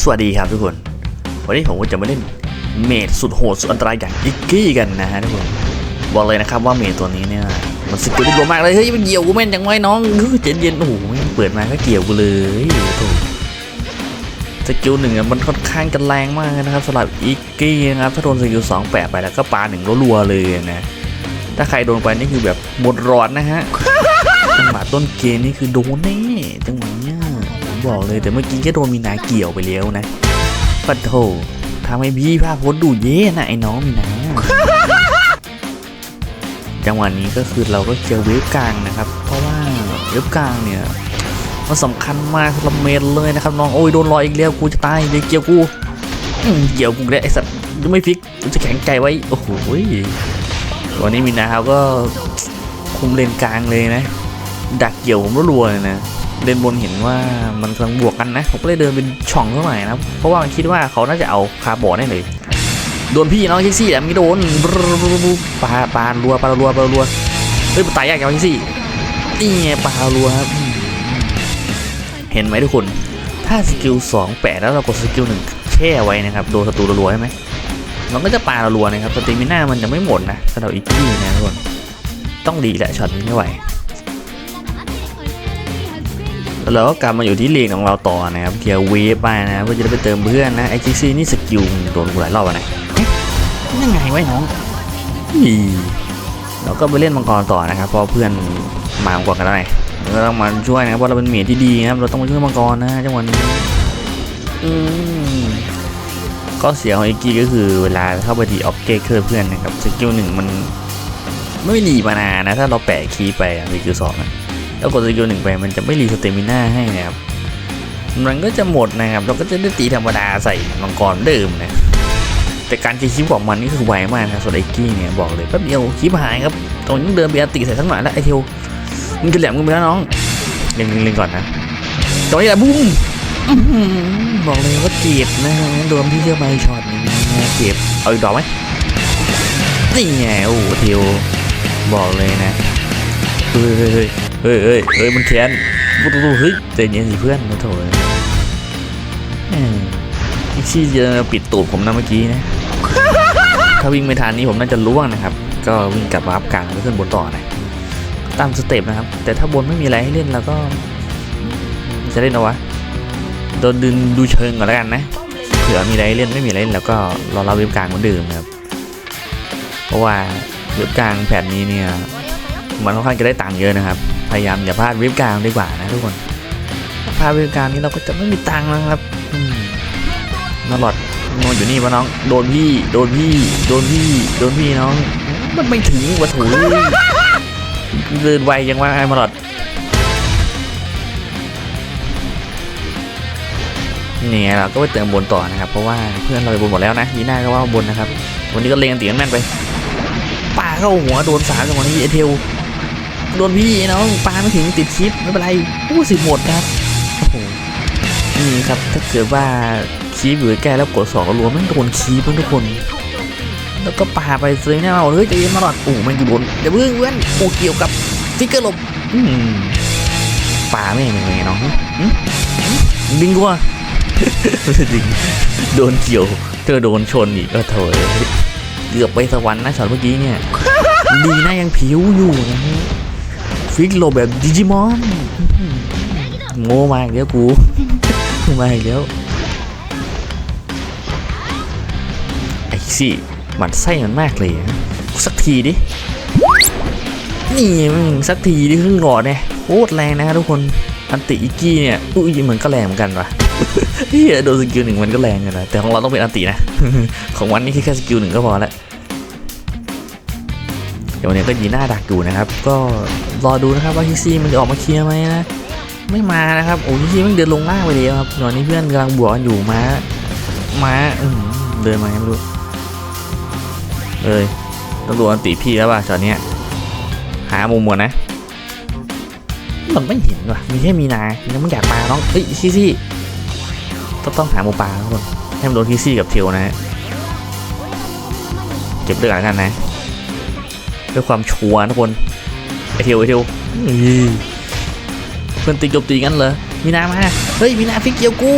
สวัสดีครับทุกคน วันนี้ผมก็จะมาเล่นเมดสุดโหดสุดอันตรายอย่างอิกกี้กันนะฮะทุกคนบอกเลยนะครับว่าเมดตัวนี้เนี่ยมันสกิลที่รัวมากเลยเฮ้ยมันเกี่ยวกูแม่นจังไว้น้องเย็นเย็นโอ้โหเปิดมาก็เกี่ยวกูเลยโถ่สกิลหนึ่งมันค่อนข้างจะแรงมากนะครับสำหรับอิกกี้นะครับถ้าโดนสกิลสองแปะไปแล้วก็ปาหนึ่งรัวๆเลยนะถ้าใครโดนไปนี่คือแบบหมดรอดนะฮะจังหวะต้นเกมนี่คือโดนแน่จังหวะ บอกเลยแต่เมื่อกี้ก็โดนมีนาเกี่ยวไปแล้วนะปัดโถทำให้พี่ภาพโพสต์ดูเย่นะไอ้น้องมีนาจังหวะนี้ก็คือเราก็เจอเวฟกลางนะครับ เพราะว่าเวฟกลางเนี่ยมันสำคัญมากสำหรับเมนเลยนะครับน้องโอ้ยโดนรอยอีกแล้วกูจะตายเดี๋ยเกี่ยวกูเกี่ยวกูเลยไอ้สัตว์ยังไม่พลิกกูจะแข็งใจไว้โอ้โหวันนี้มีนาเขาก็คุมเลนกลางเลยนะ ดักเกี่ยวผมรัวๆเลยนะ เดินบนเห็นว่ามันกำลังบวกกันนะ ผมก็เลยเดินเป็นช่องเท่าไหร่นะ เพราะว่าคิดว่าเขาน่าจะเอาคาร์บอนได้เลย โดนพี่น้องแท็กซี่แหละม่โดนบรบปาปารัวปลารัวปลารัวเฮ้ยตายยากจังแท็กซี่นี่ไงปารัวครับ เห็นไหมทุกคน ถ้าสกิลสองแปดแล้วเรากดสกิลหนึ่งแช่ไว้นะครับ โดนศัตรูรัวใช่ไหมมันก็จะปลารัวนะครับสติมิน่ามันจะไม่หมดนะสำหรับอีกที่นะทุกคนต้องดีแหละช็อตนี้ไม่ไหวแล้ว เราก็กลับมาอยู่ที่เลนของเราต่อนะครับเกียร์เวฟไปนะเพื่อจะได้ไปเติมเพื่อนนะไอจีซีนี่สกิลโดนกูหลายรอบแล้วนะเอ๊ะยังไงไว้น้องอีเราก็ไปเล่นมังกรต่อนะครับเพราะเพื่อนมามังกรกันแล้วไงเราก็ต้องมาช่วยนะครับเพราะเราเป็นเมียที่ดีนะครับเราต้องมาช่วยมังกรนะจังหวะนี้อืมก็เสียของไอกี้ก็คือเวลาเข้าไปดีออบเกเกอร์เพื่อนนะครับสกิลหนึ่งมันไม่รีมานานนะถ้าเราแปะคีย์ไปอะสกิลสองอะ แล้วกดสกิลหนึ่งไปมันจะไม่รีสเตมิน่าให้นะครับ มันก็จะหมดนะครับ เราก็จะได้ตีธรรมดาใส่มังกรเดิมนะ แต่การตีคิปของมันนี่คือไวมากนะส่วนไอ้กี้เนี่ยบอกเลยแป๊บเดียวคิปหายครับตรงนี้เดินไปอติใส่ทั้งหน่อยแล้วไอ้เทวมึงจะแหลมมึงไปแล้วน้องเล็งเล็งก่อนนะตรงนี้แหละบุ้มบอกเลยว่าเจ็บนะฮะโดนพี่เชื่อไปช็อตนี้เจ็บเอาอีกดอกไหมนี่ไงโอ้โหเทวบอกเลยนะเฮ้ย เฮ้ยเฮ้ยเฮ้ยมันแค้นปุ๊บปุ๊บเฮ้ยใจเย็นสิเพื่อนมาโถยแหมอีกชี่จะปิดตูดผมนะเมื่อกี้นะ ถ้าวิ่งไม่ทันนี้ผมน่าจะล่วงนะครับ ก็วิ่งกลับมาอัพกลางแล้วขึ้นบนต่อนะตามสเต็ปนะครับ แต่ถ้าบนไม่มีอะไรให้เล่นเราก็ จะเล่นเอาวะโดนดึงดูเชิงก่อนแล้วกันนะ เผื่อมีอะไรให้เล่นไม่มีอะไรเล่นแล้วก็รอเราเว็บกลางเหมือนเดิมนะครับ เพราะว่าเว็บกลางแผ่นนี้เนี่ยมันค่อนข้างจะได้ตังค์เยอะนะครับ พยายามอย่าพลาดว็บกลางดีกว่านะทุกคนพลาดว็บกลางนี้เราก็จะไม่มีตังค์นะครับอืมนอดนอนอยู่นี่วะน้อง โดนพี่ โดนพี่ โดนพี่ โดนพี่น้อง มันไม่ถึงวะถูเดินไวยังว่าไอ้มาหลอดนี่ไงเราก็ไปเติมบนต่อนะครับ เพราะว่าเพื่อนเราไปบนหมดแล้วนะยีน่าก็ว่าบนนะครับ วันนี้ก็เลงตีกันแม่นไปปาเข้าหัวโดนสามจังหวะนี้ไอเทล โดนพี่น้องปาไม่ถึงติดชิปไม่เป็นไรอู้สิหมดครับโอ้โหนี่ครับถ้าเกิดว่าคีบอยู่ใกล้แล้วกดสองรวมมันโดนคีบทุกคน แล้วก็ปาไปเลยเนี่ยเอาเฮ้ยใจเย็นมาหลอดโอ้มันอยู่บนเดี๋ยวเพื่อนเพื่อนโอ้เกี่ยวกับฟิกเกอร์หลบอืมปาไม่เป็นไงน้องหึหึดึงกูอะไม่ดึงโดนเกี่ยวเธอโดนชนอีกก็โถยเกือบไปสวรรค์นะช็อตเมื่อกี้เนี่ย ดีนะยังผิวอยู่นะฮะ ฟิกโลแบบดิจิมอนโง่มากเดี๋ยวกูมาอีกแล้วไอ้สิหมันไส้มันมากเลยสักทีดินี่สักทีดิครึ่งหลอดเนี่ยโคตรแรงนะทุกคนอันติอิกี้เนี่ยอุ้ยเหมือนก็แรงเหมือนกันว่ะเฮียโดนสกิลหนึ่งมันก็แรงกันนะแต่ของเราต้องเป็นอันตินะของวันนี้แค่สกิลหนึ่งก็พอและ เดี๋ยววันนี้ก็ยีหน้าดักอยู่นะครับ ก็รอดูนะครับว่าฮิซี่มันจะออกมาเคลียร์ไหมนะไม่มานะครับโอ้ฮิซี่มันเดินลงล่างไปแล้วครับตอนนี้เพื่อนกำลังบวกกันอยู่มามาเดินมาไม่รู้เอ้ยต้องดูอันติพี่แล้วป่ะตอนนี้หามุมหมดนะมันไม่เห็นว่ะมีแค่มีนายังไม่อยากปาน้องเฮ้ยฮิซี่ต้องต้องหามุมปลาทุกคนให้มันโดนฮิซี่กับเทลนะฮะเก็บเลือดกันนะ ด้วยความชัวร์ทุกคนไอเทียวไอเทียวเพื่อนตีโจมตีกันเหรอมีนามาเฮ้ยมีนาฟิกเกียวกู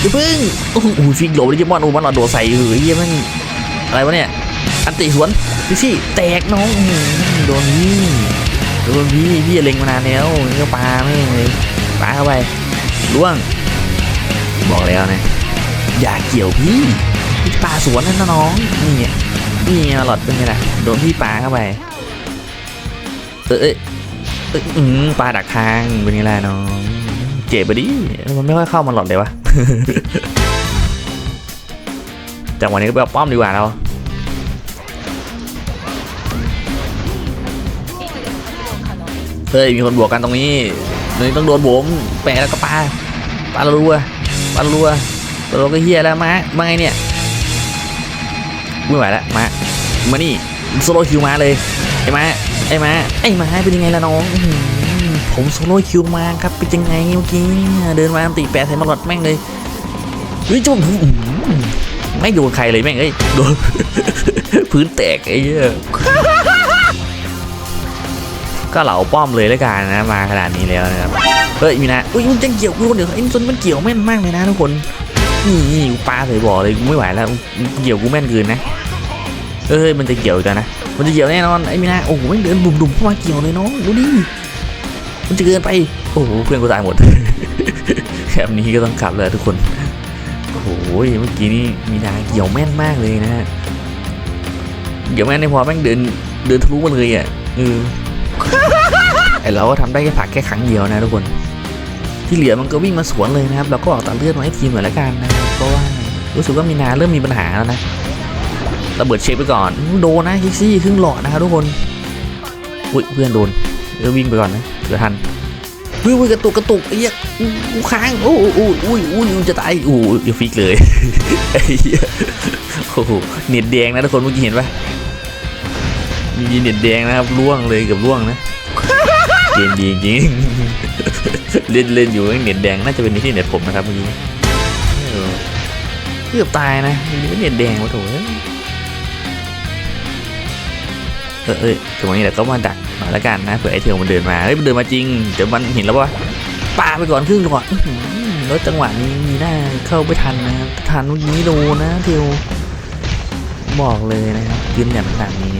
อย่าเพิ่งโอ้โหฟิกโหลดิจิมอนโอ้มันเราโดดใส่เฮ้ยเหี้ยแมันอะไรวะเนี่ยอันติสวนพี่ซี่แตกน้องโดนพี่โดนพี่พี่เล็งมานานแล้วนี่ก็ปาไม่งเลยปาเข้าไปล่วง บอกแล้วนะอย่าเกี่ยวพี่พี่ปาสวนนั่นนะน้องนี่ นี่ไงหลอดเป็นไงล่ะโดนพี่ปาเข้าไป เอ้ยเอยเอยอืมปลาดักทางเป็นไงล่ะน้องเจ็บไปดิมันไม่ค่อยเข้ามาหลอดเลยวะจากวันนี้ก็ไปเอาป้อมดีกว่าเราเฮ้ยมีคนบวกกันตรงนี้นี้ต้องโดนโบมแปะแล้วก็ปาปาละรัวปาละรัวปาละรัวก็เฮียแล้วมามาไงเนี่ย ไม่ไหวแล้วมามานี่โซโลคิวมาเลยไอ้มาไอ้มาไอ้มาเป็นยังไงล่ะน้องอื้อหือผมโซโลคิวมาครับเป็นยังไงเมื่อกี้เดินมาตีแปะใส่มาหลอดแม่งเลยเฮ้ยจุ๊บอื้อหือไม่โดนใครเลยแม่งเอ้ยโดนพื้นแตกไอ้เหี้ยก็เหลาป้อมเลยแล้วกันนะมาขนาดนี้แล้วนะครับเฮ้ยมีนะอุ้ยมันจะเกี่ยวกูคนเดียวไอ้ต้นมันเกี่ยวแม่นมากเลยนะทุกคน นี่นี่กูปาใส่บ่อเลยกูไม่ไหวแล้วเกี่ยวกูแม่นเกินนะเอ้ยมันจะเกี่ยวอีกันนะ มันจะเกี่ยวแน่นอนไอ้มีนะโอ้โหไม่งเดินดุ่มๆเข้ามาเกี่ยวเลยน้องดูดิมันจะเกินไปโอ้โหเพื่อนกูตายหมดแบบนี้ก็ต้องกลับเลยทุกคนโอ้โหเมื่อกี้นี่มีนาเกี่ยวแม่นมากเลยนะฮะเกี่ยวแม่นในพอแม่งเดินเดินทะลุมาเลยอะเออไอเราก็ทำได้แค่ผักแค่ครั้งเดียวนะทุกคน ที่เหลือมันก็วิ่งมาสวนเลยนะครับเราก็ออกตัดเลือดมาให้ทีมหน่อยละกันนะครับเพราะว่ารู้สึกว่ามีนาเริ่มมีปัญหาแล้วนะระเบิดเช็คไปก่อนโดนนะคิกซี่ครึ่งหลอดนะครับทุกคนอุ้ยเพื่อนโดนเออวิ่งไปก่อนนะเผื่อทันอุ้ยอุ้ยกระตุกกระตุกไอ้เหี้ยกูค้างโอ้โอ้อุ้ยอุ้ยอุ้ยจะตายอู้ยฟิกเลยไอ้โอ้โหเน็ตแดงนะทุกคนเมื่อกี้เห็นปะมีเน็ตแดงนะครับล่วงเลยเกับล่วงนะ เกมดีจริงเล่นเล่นอยู่เน็ตแดงน่าจะเป็นที่เน็ตผมนะครับเมื่อกี้เกือบตายนะมีเน็ตแดงวะโถเอ้ยเออเอยถึงวันนี้เราก็มาดักหน่อยละกันนะเผื่อไอเทลมันเดินมาเฮ้ยมันเดินมาจริงเดี๋ยวมันเห็นแล้ววะปาไปก่อนครึ่งหลอดอื้อหือแล้วจังหวะนี้มีหน้าเข้าไปทันนะครับทันเมื่อกี้ดนนะเทลบอกเลยนะครับยืนอย่างขนาดนี้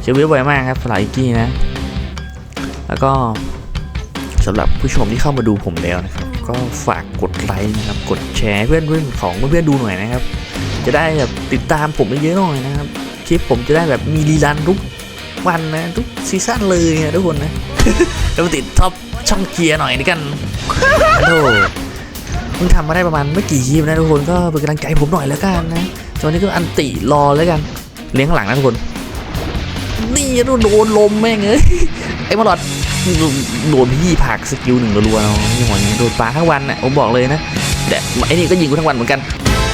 เชฟเวฟไวมากครับสลายอีกกี้นะ แล้วก็สำหรับผู้ชมที่เข้ามาดูผมแล้วนะครับ ก็ฝากกดไลค์นะครับ กดแชร์เพื่อนเพื่อนของเพื่อนๆดูหน่อยนะครับ จะได้แบบติดตามผมเยอะๆหน่อยนะครับ คลิปผมจะได้แบบมีรีลันทุกวันนะทุกซีซั่นเลยนะทุกคนนะแล้วติดท็อปช่องเกียร์หน่อยนี่กันโอ้โหมึงทำมาได้ประมาณไม่กี่คลิปนะทุกคนก็เป็นกำลังใจผมหน่อยแล้วกันนะตอนนี้ก็อันติรอแล้วกันเลี้ยงข้างหลังนะทุกคนนี่โดนลมแม่งเอ้ยไอ้มาหลอด โดนพี่ผักสกิลหนึ่งรัวๆเนาะนี่หัวนี้โดนปลาทั้งวันน่ะผมบอกเลยนะแต่ไอ้นี่ก็ยิงกูทั้งวันเหมือนกัน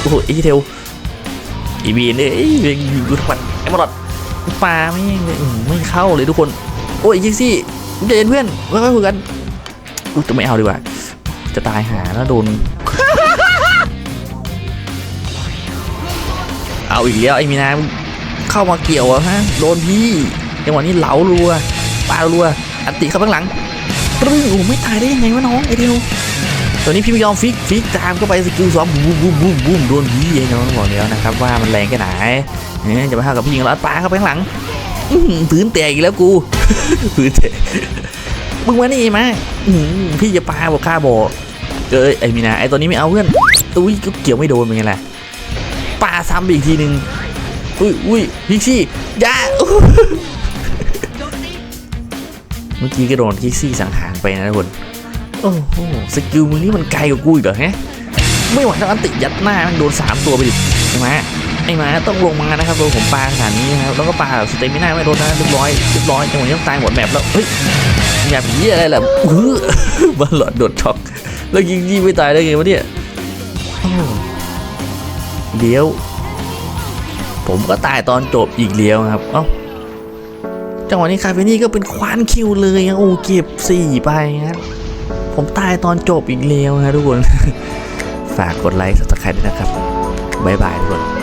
โอ้โหไอ้เทลอีบีนเอ้ยยิงกูทั้งวันไอ้มาหลอดปลาไม่ไม่เข้าเลยทุกคน โอ้ยยิงสิใจเย็นเพื่อนไม่ค่อยคุยกันอุ๊ยจะไม่เอาดีกว่า จะตายหาแล้วโดน เอาอีกแล้วไอ้มีนาเข้ามาเกี่ยวอะฮะโดนพี่จังหวะนี้เหลารัวปารัว อันติเข้าข้างหลังปรึ้งโอ้ไม่ตายได้ยังไงวะน้องไอเดียวตอนนี้พี่ไม่ยอมฟิกฟิกตามเข้าไปสกิลสองบูมบูมบูมบูมโดนพี่ไอ้น้องบอกแล้วนะครับว่ามันแรงแค่ไหนเนี่ยจะมาเท่ากับพี่ยิงแล้วปาเข้าไปข้างหลังอื้อหือพื้นแตกอีกแล้วกูพื้นแตกมึงมานี่มาพี่จะปาบอกข้าบอกเอ้ยไอมีนาไอตัวนี้ไม่เอาเพื่อนอุ้ยก็เกี่ยวไม่โดนเป็นไงล่ะปาซ้ำไปอีกทีหนึ่งอุ้ยอุ้ยพิกซี่ยา เมื่อกี้ก็โดนคิกซี่สังหารไปนะทุกคน โอ้โห สกิลมึงนี่มันไกลกว่ากูอีกเหรอฮะ ไม่ไหวแล้วอันติยัดหน้ามันโดนสามตัวไปดิไอ้มาไอ้มาต้องลงมานะครับโดนผมปาขนาดนี้นะครับแล้วก็ปาแบบสเตมิน่าไม่โดนนะเรียบร้อยเรียบร้อยจังหวะนี้ต้องตายหมดแมปแล้วเฮ้ยอย่าผีอะไรล่ะอื้อบัลลอดโดดช็อกแล้วยิงยิงไม่ตายได้ไงวะเนี่ยโอ้เดี๋ยว ผมก็ตายตอนจบอีกเลี้ยวครับเอ้า จังหวะนี้คาเฟนี่ก็เป็นควานคิวเลยอะโอ้เก็บสี่ไปครับผมตายตอนจบอีกแล้วนะทุกคน ฝากกดไลค์สับสไครต์ด้วยนะครับ บ๊ายบายทุกคน